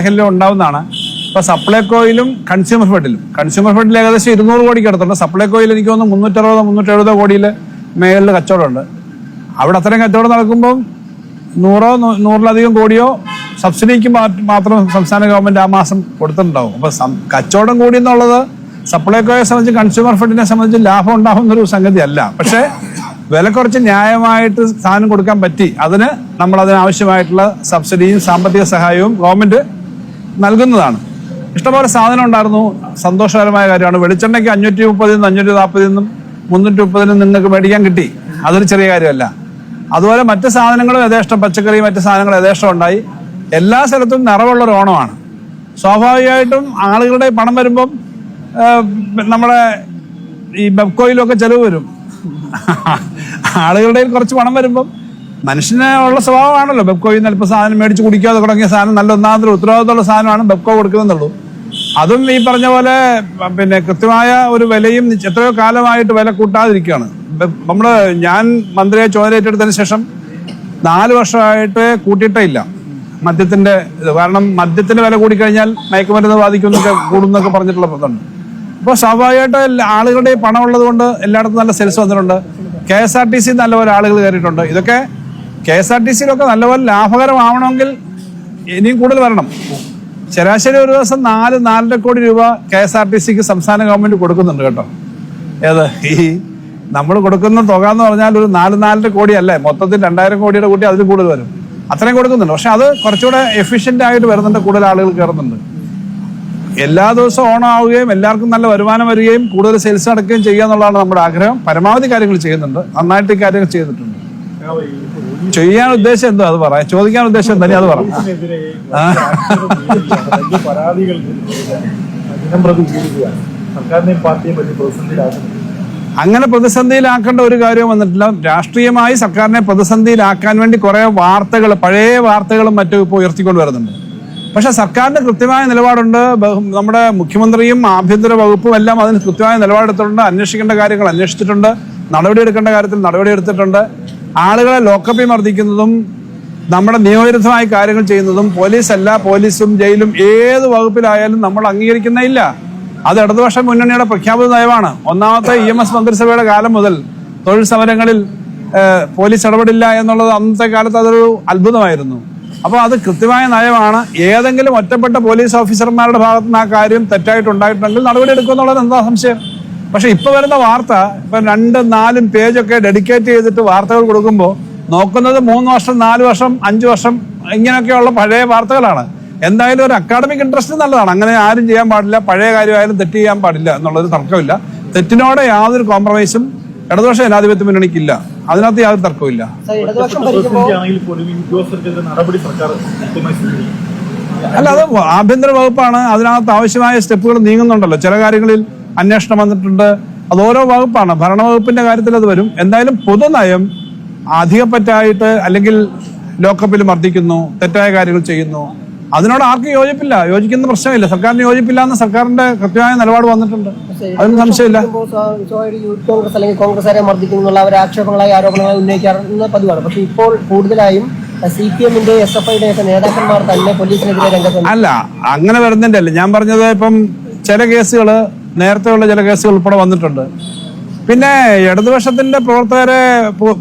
മേഖലയിലും ഉണ്ടാവുന്നതാണ്. ഇപ്പൊ സപ്ലൈകോയിലും കൺസ്യൂമർ ഫെഡിലും കൺസ്യൂമർ ഫെഡിൽ ഏകദേശം ഇരുന്നൂറ് കോടിക്ക് അടുത്തുണ്ട് സപ്ലൈകോയിൽ എനിക്ക് തോന്നുന്നു മുന്നൂറ്ററുപതോ മുന്നൂറ്റെഴുപതോ കോടിയിൽ മേഖലയിൽ കച്ചവടമുണ്ട്. അവിടെ അത്രയും കച്ചവടം നടക്കുമ്പോൾ നൂറോ നൂറിലധികം കോടിയോ സബ്സിഡിക്ക് മാത്രം സംസ്ഥാന ഗവൺമെന്റ് ആ മാസം കൊടുത്തിട്ടുണ്ടാവും. അപ്പൊ കച്ചവടം കൂടി എന്നുള്ളത് സപ്ലൈകോയെ സംബന്ധിച്ച് കൺസ്യൂമർ ഫെഡിനെ സംബന്ധിച്ച് ലാഭം ഉണ്ടാകുന്ന ഒരു സംഗതി അല്ല പക്ഷേ വില കുറച്ച് ന്യായമായിട്ട് സാധനം കൊടുക്കാൻ പറ്റി. അതിന് നമ്മൾ അതിനാവശ്യമായിട്ടുള്ള സബ്സിഡിയും സാമ്പത്തിക സഹായവും ഗവൺമെന്റ് നൽകുന്നതാണ്. ഇഷ്ടംപോലെ സാധനം ഉണ്ടായിരുന്നു. സന്തോഷകരമായ കാര്യമാണ്. വെളിച്ചെണ്ണയ്ക്ക് അഞ്ഞൂറ്റി മുപ്പതിൽ നിന്ന് അഞ്ഞൂറ്റി നാൽപ്പതിൽ നിന്നും മുന്നൂറ്റി മുപ്പതിൽ നിന്നും നിങ്ങൾക്ക് മേടിക്കാൻ കിട്ടി. അതൊരു ചെറിയ കാര്യമല്ല. അതുപോലെ മറ്റ് സാധനങ്ങളും യഥേഷ്ടം പച്ചക്കറി മറ്റ് സാധനങ്ങളും യഥേഷ്ടം ഉണ്ടായി. എല്ലാ സ്ഥലത്തും നിറവുള്ള ഒരു ഓണമാണ്. സ്വാഭാവികമായിട്ടും ആളുകളുടെ പണം വരുമ്പം നമ്മുടെ ഈ ബെബ്കോയിലൊക്കെ ചെലവ് വരും. ആളുകളുടെ കുറച്ച് പണം വരുമ്പം മനുഷ്യന് ഉള്ള സ്വഭാവമാണല്ലോ. ബെബ്കോയിൽ നിന്ന് അല്പം സാധനം മേടിച്ച് കുടിക്കാതെ തുടങ്ങിയ സാധനം നല്ല ഒന്നാമതൊരു ഉത്തരവാദിത്തമുള്ള സാധനമാണ് ബെബ്കോ കൊടുക്കുന്നുള്ളൂ അതും ഈ പറഞ്ഞ പോലെ പിന്നെ കൃത്യമായ ഒരു വിലയും എത്രയോ കാലമായിട്ട് വില കൂട്ടാതിരിക്കുകയാണ്. നമ്മൾ ഞാൻ മന്ത്രിയെ ചുമതലയേറ്റെടുത്തതിന് ശേഷം നാല് വർഷമായിട്ട് കൂട്ടിയിട്ടേ ഇല്ല. മദ്യത്തിന്റെ ഇത് കാരണം മദ്യത്തിന്റെ വില കൂടിക്കഴിഞ്ഞാൽ മയക്കുമരുന്ന് ബാധിക്കുന്നൊക്കെ കൂടുന്നൊക്കെ പറഞ്ഞിട്ടുള്ള ഇതുണ്ട് അപ്പോൾ സ്വാഭാവികമായിട്ട് ആളുകളുടെ പണം ഉള്ളത് കൊണ്ട് എല്ലായിടത്തും നല്ല സെൽസ് വന്നിട്ടുണ്ട്. K S R T C നല്ലപോലെ ആളുകൾ കയറിയിട്ടുണ്ട്. ഇതൊക്കെ കെ എസ് ആർ ടി സിയിലൊക്കെ നല്ലപോലെ ലാഭകരമാവണമെങ്കിൽ ഇനിയും കൂടുതൽ വരണം. ശരാശരി ഒരു ദിവസം നാല് നാലര കോടി രൂപ കെ എസ് ആർ ടി സിക്ക് സംസ്ഥാന ഗവൺമെന്റ് കൊടുക്കുന്നുണ്ട് കേട്ടോ. ഏത്? ഈ നമ്മൾ കൊടുക്കുന്ന തുക എന്ന് പറഞ്ഞാൽ ഒരു നാല് നാലര കോടി അല്ലേ? മൊത്തത്തിൽ രണ്ടായിരം കോടിയുടെ കൂട്ടി അതിൽ കൂടുതൽ വരും. അത്രയും കൊടുക്കുന്നുണ്ട്. പക്ഷെ അത് കുറച്ചുകൂടെ എഫിഷ്യന്റ് ആയിട്ട് വരുന്നുണ്ട് കൂടുതൽ ആളുകൾ കയറുന്നുണ്ട്. എല്ലാ ദിവസവും ഓണം ആവുകയും എല്ലാവർക്കും നല്ല വരുമാനം വരികയും കൂടുതൽ സെയിൽസ് നടക്കുകയും ചെയ്യുക എന്നുള്ളതാണ് നമ്മുടെ ആഗ്രഹം. പരമാവധി കാര്യങ്ങൾ ചെയ്യുന്നുണ്ട്. നന്നായിട്ട് കാര്യങ്ങൾ ചെയ്തിട്ടുണ്ട്. ചെയ്യാൻ ഉദ്ദേശം എന്തോ? അത് പറയാം ചോദിക്കാൻ ഉദ്ദേശം എന്താ? നീ അത് പറ. പോലീസിനെതിരെ വലിയ പരാതികൾ ദിനം സർക്കാരിനെയും പാർട്ടിയെയും പ്രതിസന്ധിയിലാക്കുന്നു അങ്ങനെ പ്രതിസന്ധിയിലാക്കേണ്ട ഒരു കാര്യവും വന്നിട്ടില്ല. രാഷ്ട്രീയമായി സർക്കാരിനെ പ്രതിസന്ധിയിലാക്കാൻ വേണ്ടി കുറെ വാർത്തകൾ പഴയ വാർത്തകളും മറ്റും ഇപ്പോൾ ഉയർത്തിക്കൊണ്ട് വരുന്നുണ്ട്. പക്ഷെ സർക്കാരിന് കൃത്യമായ നിലപാടുണ്ട്. നമ്മുടെ മുഖ്യമന്ത്രിയും ആഭ്യന്തര വകുപ്പും എല്ലാം അതിന് കൃത്യമായ നിലപാടെടുത്തിട്ടുണ്ട്. അന്വേഷിക്കേണ്ട കാര്യങ്ങൾ അന്വേഷിച്ചിട്ടുണ്ട്. നടപടിയെടുക്കേണ്ട കാര്യത്തിൽ നടപടിയെടുത്തിട്ടുണ്ട്. ആളുകളെ ലോക്കപ്പിൽ മർദ്ദിക്കുന്നതും നമ്മുടെ നിയമവിരുദ്ധമായ കാര്യങ്ങൾ ചെയ്യുന്നതും പോലീസല്ല പോലീസും ജയിലും ഏത് വകുപ്പിലായാലും നമ്മൾ അംഗീകരിക്കുന്നേയില്ല. അത് ഇടതുപക്ഷ മുന്നണിയുടെ പ്രഖ്യാപിത നയമാണ്. ഒന്നാമത്തെ ഇ എം എസ് മന്ത്രിസഭയുടെ കാലം മുതൽ തൊഴിൽ സമരങ്ങളിൽ പോലീസ് ഇടപെടില്ല എന്നുള്ളത് അന്നത്തെ കാലത്ത് അതൊരു അത്ഭുതമായിരുന്നു. അപ്പോൾ അത് കൃത്യമായ നയമാണ്. ഏതെങ്കിലും ഒറ്റപ്പെട്ട പോലീസ് ഓഫീസർമാരുടെ ഭാഗത്തുനിന്ന് ആ കാര്യം തെറ്റായിട്ടുണ്ടായിട്ടുണ്ടെങ്കിൽ നടപടി എടുക്കുമെന്നുള്ളത് എന്താ സംശയം? പക്ഷെ ഇപ്പൊ വരുന്ന വാർത്ത ഇപ്പൊ രണ്ടും നാലും പേജൊക്കെ ഡെഡിക്കേറ്റ് ചെയ്തിട്ട് വാർത്തകൾ കൊടുക്കുമ്പോൾ നോക്കുന്നത് മൂന്ന് വർഷം നാല് വർഷം അഞ്ച് വർഷം ഇങ്ങനെയൊക്കെയുള്ള പഴയ വാർത്തകളാണ്. എന്തായാലും ഒരു അക്കാഡമിക് ഇൻട്രസ്റ്റ് നല്ലതാണ്. അങ്ങനെ ആരും ചെയ്യാൻ പാടില്ല പഴയ കാര്യമായാലും തെറ്റ് ചെയ്യാൻ പാടില്ല എന്നുള്ളൊരു തർക്കമില്ല. തെറ്റിനോടെ യാതൊരു കോംപ്രമൈസും ഇടതുപക്ഷ ജനാധിപത്യ മുന്നണിക്കില്ല. അതിനകത്ത് യാതൊരു തർക്കമില്ല അല്ല അത് ആഭ്യന്തര വകുപ്പാണ്. അതിനകത്ത് ആവശ്യമായ സ്റ്റെപ്പുകൾ നീങ്ങുന്നുണ്ടല്ലോ. ചില കാര്യങ്ങളിൽ അന്വേഷണം വന്നിട്ടുണ്ട്. അത് ഓരോ വകുപ്പാണ്. ഭരണവകുപ്പിന്റെ കാര്യത്തിൽ അത് വരും. എന്തായാലും പൊതുനയം അധികപ്പറ്റായിട്ട് അല്ലെങ്കിൽ ലോക്കപ്പിൽ മർദ്ദിക്കുന്നു തെറ്റായ കാര്യങ്ങൾ ചെയ്യുന്നു. അതിനോട് ആർക്കും യോജിപ്പില്ല. യോജിക്കുന്ന പ്രശ്നമില്ല. സർക്കാരിന് യോജിപ്പില്ല എന്ന് സർക്കാരിന്റെ കൃത്യമായ നിലപാട് വന്നിട്ടുണ്ട്. അതിന് സംശയമില്ല. യൂത്ത് കോൺഗ്രസ് അല്ലെങ്കിൽ കോൺഗ്രസ്സുകാരെ മർദ്ദിക്കുന്നുള്ള അവർ ആക്ഷേപങ്ങളായി ആരോപണങ്ങളായി ഉന്നയിക്കാറുന്ന പതിവാണ്. പക്ഷേ ഇപ്പോൾ കൂടുതലായും സി പി എമ്മിന്റെ എസ് എഫ് ഐയുടെ ഒക്കെ നേതാക്കന്മാർ തന്നെ പോലീസിനെതിരെ രംഗത്ത് അല്ല അങ്ങനെ വരുന്നില്ല ഞാൻ പറഞ്ഞത് ഇപ്പം ചില കേസുകൾ നേരത്തെയുള്ള ചില കേസുകൾ ഉൾപ്പെടെ വന്നിട്ടുണ്ട്. പിന്നെ ഇടതുപക്ഷത്തിന്റെ പ്രവർത്തകരെ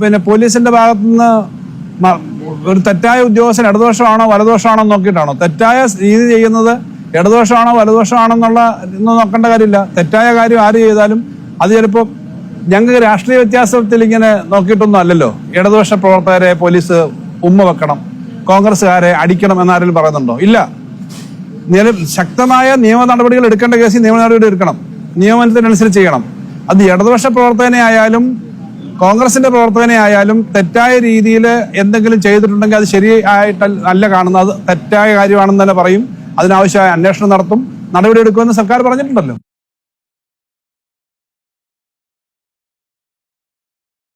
പിന്നെ പോലീസിന്റെ ഭാഗത്തുനിന്ന് നിന്ന് ഒരു തെറ്റായ ഉദ്യോഗസ്ഥൻ ഇടതുപക്ഷമാണോ വലതുപക്ഷമാണോ നോക്കിയിട്ടാണോ? തെറ്റായ രീതി ചെയ്യുന്നത് ഇടതുപക്ഷമാണോ വലതുപക്ഷമാണോ എന്നുള്ള നോക്കേണ്ട കാര്യമില്ല. തെറ്റായ കാര്യം ആര് ചെയ്താലും അത് ചിലപ്പോൾ ഞങ്ങൾക്ക് രാഷ്ട്രീയ വ്യത്യാസത്തിൽ ഇങ്ങനെ നോക്കിയിട്ടൊന്നും അല്ലല്ലോ. ഇടതുപക്ഷ പ്രവർത്തകരെ പോലീസ് ഉമ്മ വെക്കണം. കോൺഗ്രസ്സുകാരെ അടിക്കണം എന്നാരെങ്കിലും പറയുന്നുണ്ടോ? ഇല്ല. ശക്തമായ നിയമ നടപടികൾ എടുക്കേണ്ട കേസിൽ നിയമ നടപടി എടുക്കണം. നിയമനത്തിനനുസരിച്ച് ചെയ്യണം. അത് ഇടതുപക്ഷ പ്രവർത്തകനെ ആയാലും കോൺഗ്രസിന്റെ പ്രവർത്തകനെ ആയാലും തെറ്റായ രീതിയിൽ എന്തെങ്കിലും ചെയ്തിട്ടുണ്ടെങ്കിൽ അത് ശരിയായിട്ട് അല്ല കാണുന്നത്. അത് തെറ്റായ കാര്യമാണെന്ന് തന്നെ പറയും. അതിനാവശ്യമായ അന്വേഷണം നടത്തും. നടപടിയെടുക്കുമെന്ന് സർക്കാർ പറഞ്ഞിട്ടുണ്ടല്ലോ.